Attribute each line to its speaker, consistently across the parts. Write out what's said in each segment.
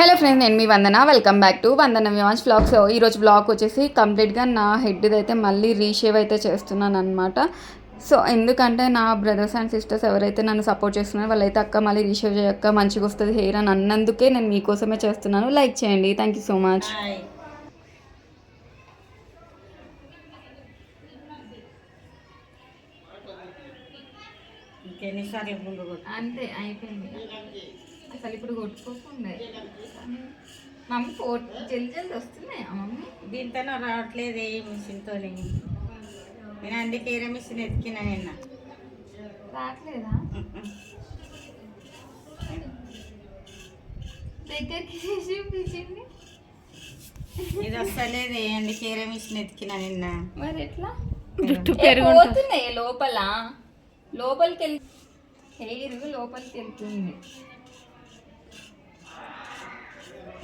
Speaker 1: Hello friends నేను మీ Vandana. Welcome back to Vandana Vivaan's blog so ఈరోజు blog వచ్చేసి కంప్లీట్గా నా హెడ్ అయితే మళ్ళీ రీషేవ్ అయితే చేస్తున్నాను అనమాట సో ఎందుకంటే నా బ్రదర్స్ అండ్ సిస్టర్స్ ఎవరైతే నన్ను సపోర్ట్ చేస్తున్నారో వాళ్ళైతే అక్క మళ్ళీ రీషేవ్ చేయక్క మంచిగా వస్తుంది హెయిర్ అని అన్నందుకే నేను మీకోసమే చేస్తున్నాను. లైక్ చేయండి. థ్యాంక్ యూ సో మచ్ అంతే అయిపోయింది. అసలు ఇప్పుడు కొట్టుకోకుండా. మమ్మీ ఫోర్ జల్ది జల్ది వస్తున్నాయా మమ్మీ?
Speaker 2: దీంతోనే రావట్లేదు ఏ మిషన్తో నేను అందుకే ఏరే మిషన్ ఎతికినా నిన్న.
Speaker 1: రావట్లేదా? దగ్గరికి చేసి చూపించింది
Speaker 2: ఇది వస్తలేదు అందుకే ఏరే మిషన్ ఎతికినా నిన్న.
Speaker 1: మరి ఎట్లా?
Speaker 3: జుట్టు
Speaker 1: ఏ, పోతున్నాయి లోపల? లోపలికి వెళ్ళి హెయిర్ లోపలికి వెళ్తుంది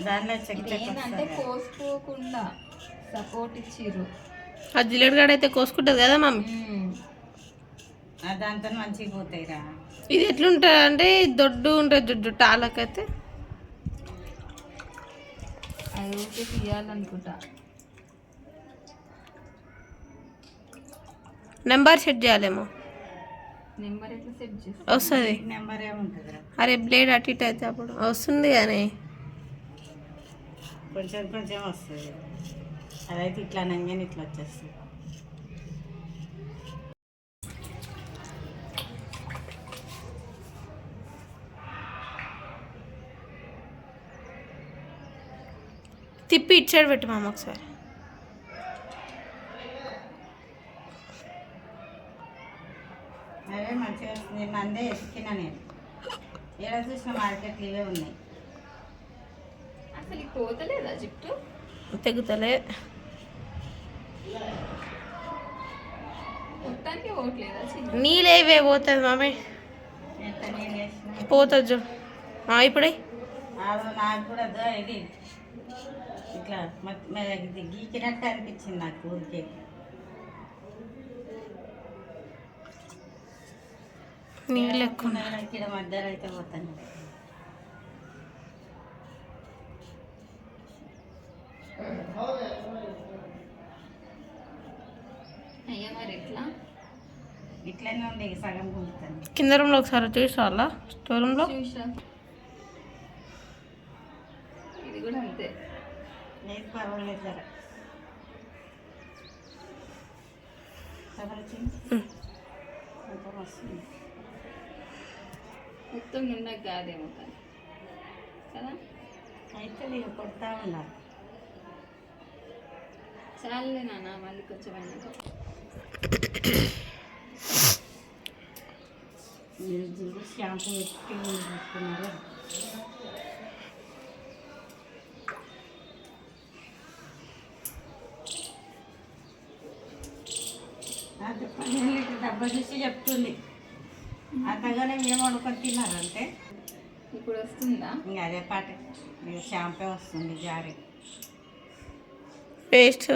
Speaker 2: దానిలో చెక్ చెక్
Speaker 1: ఏంటంటే కోసుకోకుండా సపోర్ట్ ఇచ్చిర్రు.
Speaker 3: ఆ జిలేడు గడ అయితే కోసుకుంటుంది కదా మమ్మీ?
Speaker 2: దాంతో మంచిగా పోతాయి రా
Speaker 3: ఇది ఎట్లుంటుంది అంటే దొడ్డు ఉంటుంది జుట్టు టాలకైతే.
Speaker 1: అది ఊరికే తీయాలనుకుంటా.
Speaker 3: నెంబర్ సెట్ చేయాలేమో?
Speaker 1: నెంబర్ ఎట్లా సెట్ చేస్తా?
Speaker 3: వస్తుంది.
Speaker 2: నెంబర్ ఏముంటుంది
Speaker 3: అరే బ్లేడ్ అటు ఇటు అయితే అప్పుడు. వస్తుంది కానీ.
Speaker 2: కొంచెం కొంచెం వస్తుంది. అదైతే ఇట్లా నంగానే ఇట్లా వచ్చేస్తుంది.
Speaker 3: తిప్పి ఇటు సైడ్ పెట్టు మామ ఒకసారి.
Speaker 2: అవే మంచిగా అందే ఎతికినా నేను. ఏడ చూసిన మార్కెట్లు ఇవే ఉన్నాయి.
Speaker 1: అసలు పోతలేదా జుట్టు
Speaker 3: తెగుతలే.
Speaker 1: మొత్తానికి పోవట్లేదా చిన్న?
Speaker 3: నీళ్ళేవే పోతుంది
Speaker 2: వేసిన?
Speaker 3: పోతుంది ఇప్పుడే?
Speaker 2: నాకు కూడా ఇది. ఇట్లా గీకినట్టు అనిపించింది నాకు ఊరికే.
Speaker 3: నీళ్ళు ఎక్కువ
Speaker 2: ఇక్కడ మధ్యలో అయితే పోతాను.
Speaker 1: అయ్యా మరి ఎట్లా?
Speaker 2: ఇట్లనే ఉంది ఇక సగం
Speaker 3: కింద రూమ్లో ఒకసారి చూసి వాళ్ళ స్టోర్ రూమ్లో?
Speaker 1: చూసా. ఇది కూడా అంతే.
Speaker 2: లేదు పర్వాలేదు వస్తుంది
Speaker 1: మొత్తం నిన్నకు కాదేమో కదా?
Speaker 2: అయితే నేను కొడతా ఉండాలి
Speaker 1: చాలులే నాన్న మళ్ళీ కొంచెం
Speaker 2: చూడు షాంపూ పెట్టి అది పదిహేను లీటర్ డబ్బా చూసి చెప్తుంది. అంతగానే మేము వండుకొని తిన్నారంటే?
Speaker 1: ఇప్పుడు వస్తుందా?
Speaker 2: ఇంకా అదే పాట. షాంపూ వస్తుంది జారి.
Speaker 3: పేస్ట్.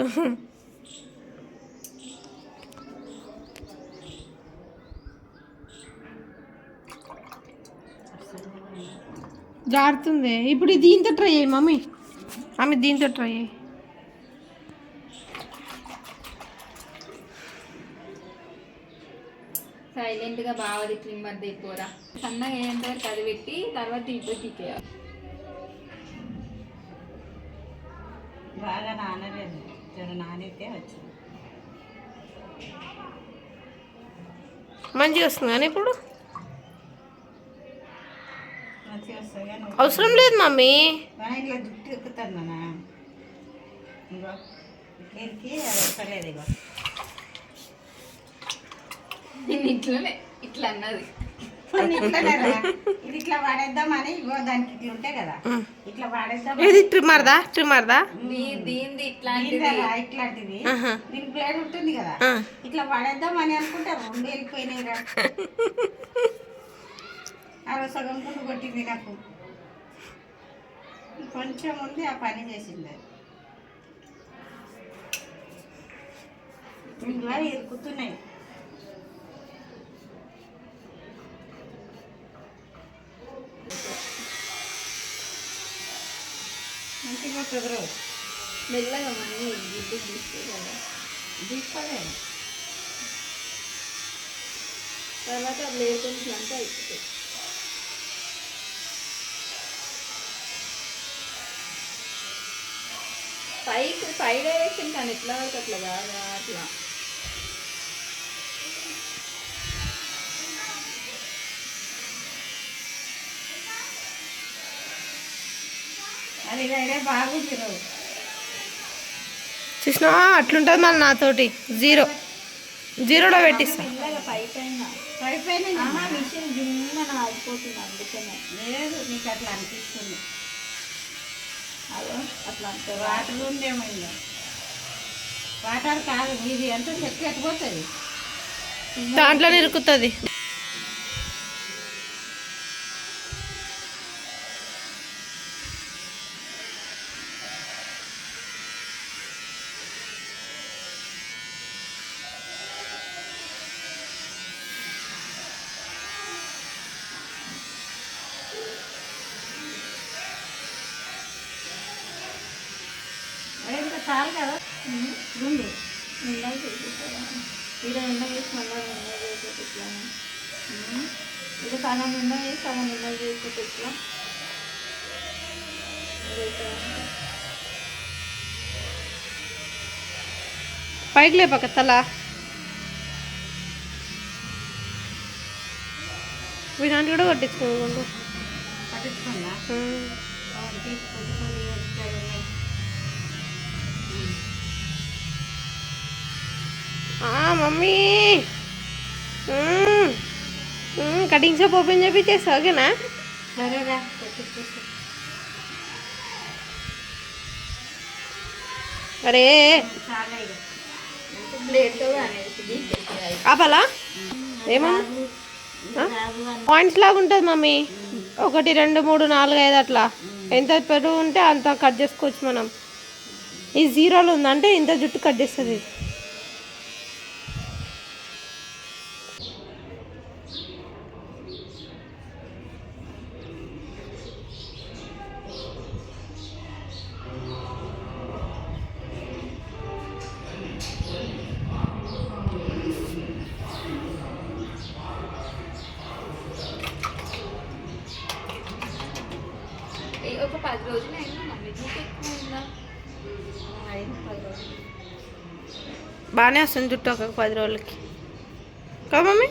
Speaker 3: జారుతుంది. ఇప్పుడు ఇది దీంతో ట్రై అయ్యి మమ్మీ. ఆమె దీంతో ట్రై అయ్యి
Speaker 1: సైలెంట్గా బావది ట్రిమ్మర్ దిగిపోరా సన్నగా అయ్యేంత వరకు అది పెట్టి తర్వాత ఇటు తీకేయాలి
Speaker 2: బాగా నానలేదు. జర నానితే వచ్చింది.
Speaker 3: మంచిగా వస్తుంది కానీ ఇప్పుడు అవసరం లేదు మమ్మీ.
Speaker 2: ఇట్లా జుట్టు ఎక్కుతాను నాన్న. ఇగో
Speaker 1: ఇట్లనే ఇట్లా అన్నది.
Speaker 2: ఇది ఇట్లా వాడేద్దామని ఇగో దానికి ఇట్లా ఉంటాయి కదా. ఇట్లా వాడేద్దాం
Speaker 3: ఇది ట్రిమ్మర్దా?
Speaker 1: దీనిది ఇట్లాంటిది.
Speaker 2: ఇట్లాంటిది. బ్లేడ్ ఉంటుంది కదా. ఇట్లా వాడేద్దామని అనుకుంటే రెండు వెళ్ళిపోయినాయి రా. అరవై సగం గుండు కొట్టింది నాకు. కొంచెం ఉంది ఆ పని చేసింది. ఇంకా ఇరుకుతున్నాయి. వస్తుంది రోజు
Speaker 1: మెల్లగా మమ్మీ గుడ్డు తీసుకోగలరా?
Speaker 2: తీసుకోలేదు
Speaker 1: తర్వాత బ్లేడ్ కొంచెం అంటే అయిపోతుంది పైకి పై డైరెక్షన్ కానీ ఎట్లా పడితే అట్లా కాదు అట్లా.
Speaker 3: చూసినావా అట్లుంటుంది మళ్ళీ నాతోటి. జీరో. జీరోలో పెట్టిస్తా.
Speaker 1: మెల్లగా పై పైన
Speaker 2: పడిపోయినాయి
Speaker 1: ఆహా మిషన్ జుమ్మన ఆగిపోతుంది అందుకనే.
Speaker 2: లేదు నీకు అట్లా అనిపిస్తుంది.
Speaker 1: అదో అట్లా అంటే
Speaker 2: వాటర్ ఉందేమో వాటర్ కాదు ఎంత చెట్టు
Speaker 3: ఇరుకుతుంది.
Speaker 2: చాలు కదా? ఉంది
Speaker 1: నిన్న ఇలా నిన్న చేసి మళ్ళీ నిన్న చేసేది ఎట్లా ఇది సగం నిన్న చేసి సగం నిన్న చేసేది ఎట్లా ఇదైతే
Speaker 3: పైకి లేపక తల. వీదాంటి కూడా కొట్టించుకోకుండా
Speaker 2: పట్టించుకున్నా
Speaker 3: మమ్మీ. మ్మ్. మ్మ్, కటింగ్ షాప్ ఓపెన్ చేపించేస్తా ఓకేనా?
Speaker 2: సరేరా
Speaker 3: అరే. ఆపాలా? ఏమన్నా పాయింట్స్ లాగా ఉంటుంది మమ్మీ. ఒకటి రెండు మూడు నాలుగు ఐదు అట్లా. ఎంత పెరుగు ఉంటే అంత కట్ చేసుకోవచ్చు మనం. ఈ జీరోలో ఉందంటే ఇంత జుట్టు కట్ చేస్తుంది. బాగానే వస్తుంది జుట్టు ఒక పది రోజులకి. కదా మమ్మీ?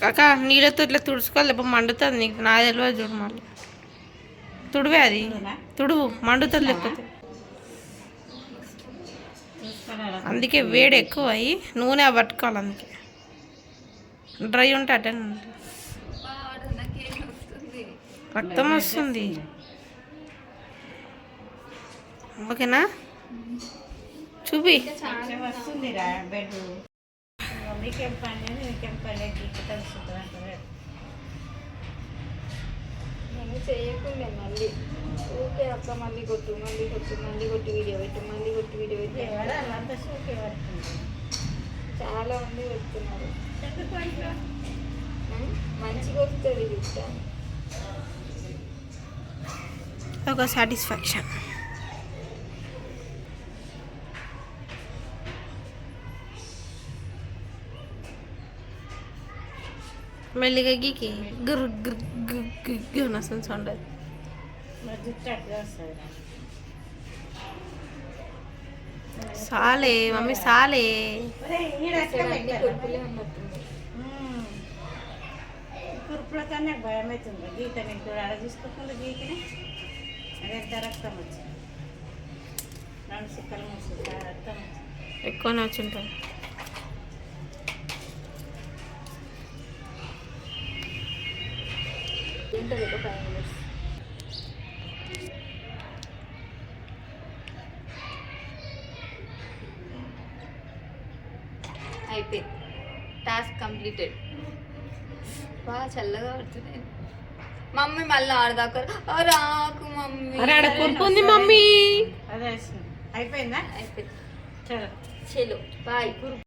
Speaker 3: కాక నీళ్ళతో ఇట్లా తుడుచుకోవాలి లేకపోతే మండుతుంది నీకు. నా తెలియదు చూడు మళ్ళీ. తుడివే అది. తుడువు మండుతుంది లేకపోతే. అందుకే వేడి ఎక్కువ అయ్యి నూనె పట్టుకోవాలి అందుకే. డ్రై ఉంటే అటెండ్ రక్తం వస్తుంది. ఓకేనా? చూపి.
Speaker 1: చేయకుండా మళ్ళీ ఊకే అక్క మళ్ళీ కొట్టు మళ్ళీ కొట్టు మళ్ళీ కొట్టి వీడియో పెట్టు మళ్ళీ కొట్టి వీడియో పెట్టు.
Speaker 2: ఎవరు అంతా షూకే పడుతుంది?
Speaker 1: చాలా మంది పెడుతున్నారు
Speaker 2: ఎందుకు అంటారు
Speaker 1: ఉం? మంచిగా వస్తుంది జుట్టు
Speaker 3: ఒక సాటిస్ఫాక్షన్ మెల్లిగా గీకి గుర్ గుర్ గుర్ గుర్ గుర్ అని వస్తుంది సౌండ్ అది
Speaker 2: మరి జుట్టు అట్లా వస్తుంది
Speaker 3: సాలే మమ్మీ సాలే.
Speaker 2: కురుపుల కన్నా భయం అవుతుంది గీత నేను కూడా అడ తీసుకోకుండా గీకనే అదే రక్తం వచ్చింది. రెండు సుక్కలు సుక్కలు రక్తం వచ్చింది.
Speaker 3: ఎక్కువనే వచ్చి ఉంటుంది
Speaker 1: ఉంటుంది ఒక ఫైవ్ మినిట్స్ అయిపోయింది. టాస్క్ కంప్లీటెడ్ బాగా చల్లగా పడుతుంది. మమ్మీ మళ్ళీ ఆడదాకా "ఆ, రాకు మమ్మీ.
Speaker 3: అరే ఉంది మమ్మీ.
Speaker 2: అదే అయిపోయిందా?
Speaker 1: అయిపోయింది.
Speaker 2: చలో.
Speaker 1: చలో. బాయ్.